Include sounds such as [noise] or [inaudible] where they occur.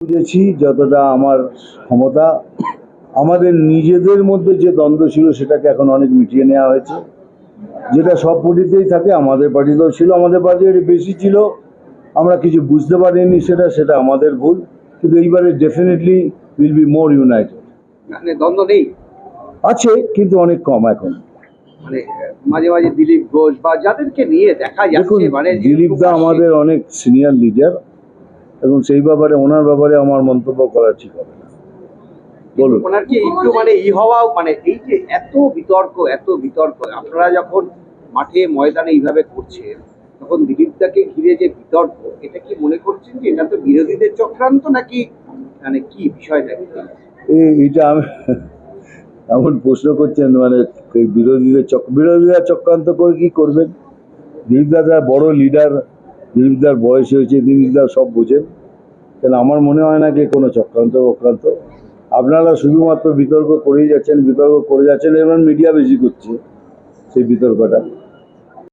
বুঝেছি যতটা আমার ক্ষমতা। আমাদের নিজেদের মধ্যে যে দ্বন্দ্ব ছিল সেটাকে এখন অনেক মিটিয়ে নেওয়া হয়েছে। যেটা সব পার্টিতেই থাকে আমাদের পার্টিতেও ছিল আমাদের পার্টি বেশি ছিল। আমরা কিছু বুঝতে পারিনি সেটা সেটা আমাদের ভুল। কিন্তু এইবারে definitely will be more united মানে দ্বন্দ্ব নেই? আছে কিন্তু অনেক কম এখন। মানে মাঝে মাঝে দিলীপ ঘোষ বা যাদেরকে নিয়ে দেখা যাচ্ছে মানে দিলীপ দা আমাদের অনেক সিনিয়র লিডার এবং সেই ব্যাপারে ওনার ব্যাপারে আমার মন্তব্য করা ঠিক হবে না। বলুন। ওনার কি একটু মানে ই হওয়াও মানে এই যে এত বিতর্ক এত বিতর্ক আপনারা যখন মাঠে ময়দানে এইভাবে করছেন তখন দিলীপদাকে ঘিরে যে বিতর্ক এটা কি মনে করছেন যে এটা তো বিরোধীদের চক্রান্ত নাকি মানে কি বিষয়টা? এইটা আমি [laughs] এমন প্রশ্ন করছেন মানে এই বিরোধীদের চক বিরোধীরা চক্রান্ত করে কি করবেন? দিলীপদা বড় লিডার দিলীপদার বয়স হয়েছে দিলীপদার সব বোঝেন। কেন আমার মনে হয় না যে কোনো চক্রান্ত বক্রান্ত। আপনারা শুধুমাত্র বিতর্ক করেই যাচ্ছেন, বিতর্ক করে যাচ্ছেন এবং মিডিয়া বেশি করছে সেই বিতর্কটা।